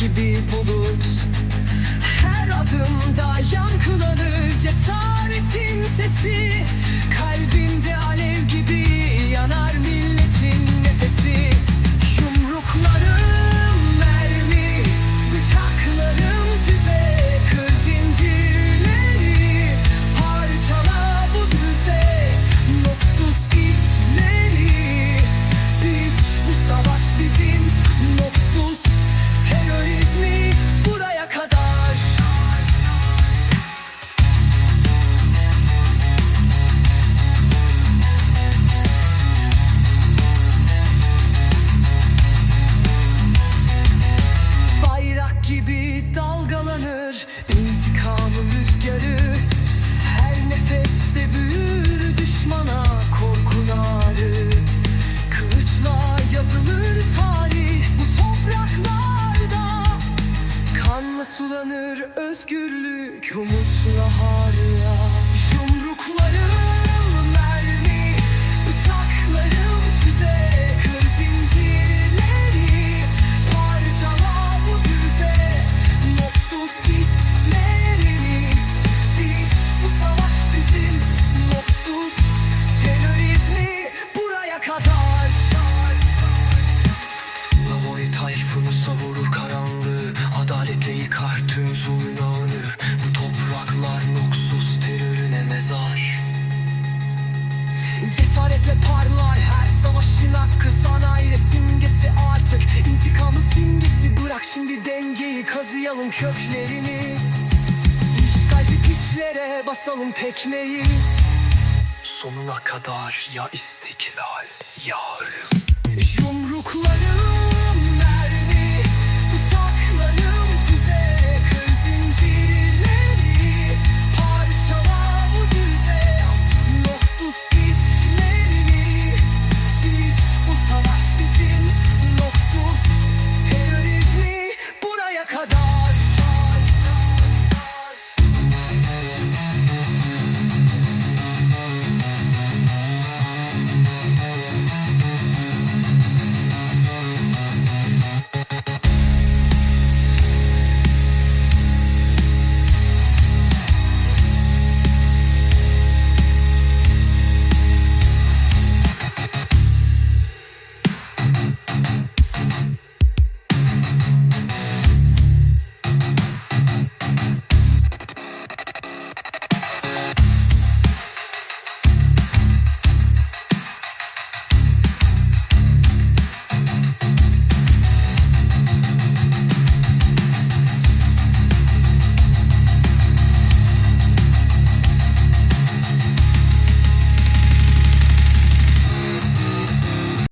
gibi bulut. Her adımda yankılanır cesaretin sesi. Sarar intikamın Her nefeste büyür düşmana korkun ağrı yazılır tarih bu topraklarda. Kanla sulanır özgürlük umutla harya Yumrukları Cesaretle parlar her savaşın hakkı. Sanayi simgesi artık. İntikamın simgesi. Bırak şimdi dengeyi kazıyalım köklerini. İşgalci piçlere basalım tekmeyi Sonuna kadar ya istiklal ya ölüm. Yumruklarım